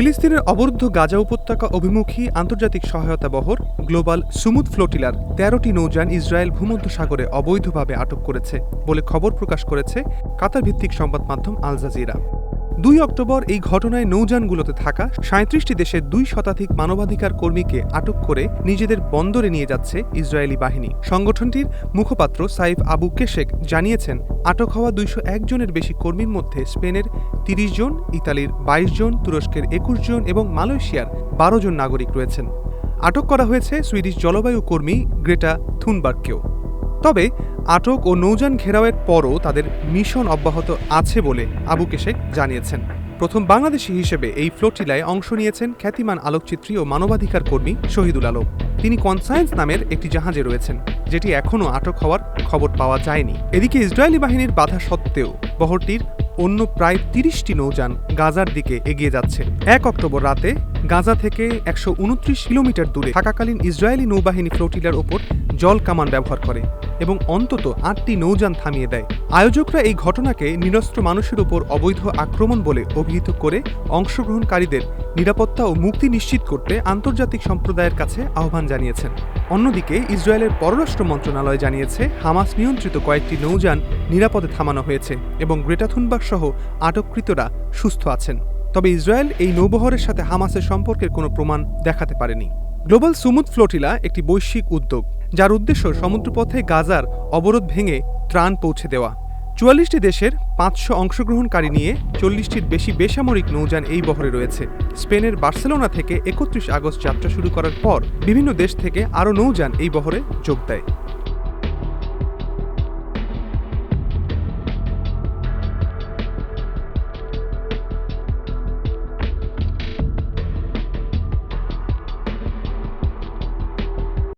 ফিলিস্তিনের অবরুদ্ধ গাজা উপত্যকা অভিমুখী আন্তর্জাতিক সহায়তা বহর গ্লোবাল সুমুদ ফ্লোটিলার তেরোটি নৌযান ইসরায়েল ভূমধ্যসাগরে অবৈধভাবে আটক করেছে বলে খবর প্রকাশ করেছে কাতার ভিত্তিক সংবাদ মাধ্যম আল জাজিরা। দুই অক্টোবর এই ঘটনায় নৌযানগুলোতে থাকা সাঁত্রিশটি দেশের দুই শতাধিক মানবাধিকার কর্মীকে আটক করে নিজেদের বন্দরে নিয়ে যাচ্ছে ইসরায়েলি বাহিনী। সংগঠনটির মুখপাত্র সাইফ আবু কেশেক জানিয়েছেন, আটক হওয়া দুইশো জনের বেশি কর্মীর মধ্যে স্পেনের তিরিশ জন, ইতালির বাইশ জন, তুরস্কের একুশ জন এবং মালয়েশিয়ার বারো জন নাগরিক রয়েছেন। আটক করা হয়েছে সুইডিশ জলবায়ু কর্মী গ্রেটা থুনবার্গকেও। তবে আটক ও নৌযান ঘেরাওয়ের পরও তাদের মিশন অব্যাহত আছে বলে আবু কেশেক জানিয়েছেন। প্রথম বাংলাদেশি হিসেবে এই ফ্লোটিলায় অংশ নিয়েছেন খ্যাতিমান আলোকচিত্রী ও মানবাধিকার কর্মী শহীদুল আলম। তিনি কনসায়েন্স নামের একটি জাহাজে রয়েছেন, যেটি এখনও আটক হওয়ার খবর পাওয়া যায়নি। এদিকে ইসরায়েলি বাহিনীর বাধা সত্ত্বেও বহরটির অন্য প্রায় তিরিশটি নৌযান গাজার দিকে এগিয়ে যাচ্ছে। এক অক্টোবর রাতে গাজা থেকে একশো উনত্রিশ কিলোমিটার দূরে থাকাকালীন ইসরায়েলি নৌবাহিনী ফ্লোটিলার ওপর জল কামান ব্যবহার করে এবং অন্তত আটটি নৌযান থামিয়ে দেয়। আয়োজকরা এই ঘটনাকে নিরস্ত্র মানুষের উপর অবৈধ আক্রমণ বলে অভিহিত করে অংশগ্রহণকারীদের নিরাপত্তা ও মুক্তি নিশ্চিত করতে আন্তর্জাতিক সম্প্রদায়ের কাছে আহ্বান জানিয়েছেন। অন্যদিকে, ইসরায়েলের পররাষ্ট্র মন্ত্রণালয় জানিয়েছে, হামাস নিয়ন্ত্রিত কয়েকটি নৌযান নিরাপদে থামানো হয়েছে এবং গ্রেটা থুনবার্গ সহ আটককৃতরা সুস্থ আছেন। তবে ইসরায়েল এই নৌবহরের সাথে হামাসের সম্পর্কের কোনো প্রমাণ দেখাতে পারেনি। গ্লোবাল সুমুদ ফ্লোটিলা একটি বৈশ্বিক উদ্যোগ, যার উদ্দেশ্য সমুদ্রপথে গাজার অবরোধ ভেঙে ত্রাণ পৌঁছে দেওয়া। চুয়াল্লিশটি দেশের পাঁচশো অংশগ্রহণকারী নিয়ে চল্লিশটির বেশি বেসামরিক নৌযান এই বহরে রয়েছে। স্পেনের বার্সেলোনা থেকে একত্রিশ আগস্ট যাত্রা শুরু করার পর বিভিন্ন দেশ থেকে আরও নৌযান এই বহরে যোগ দেয়।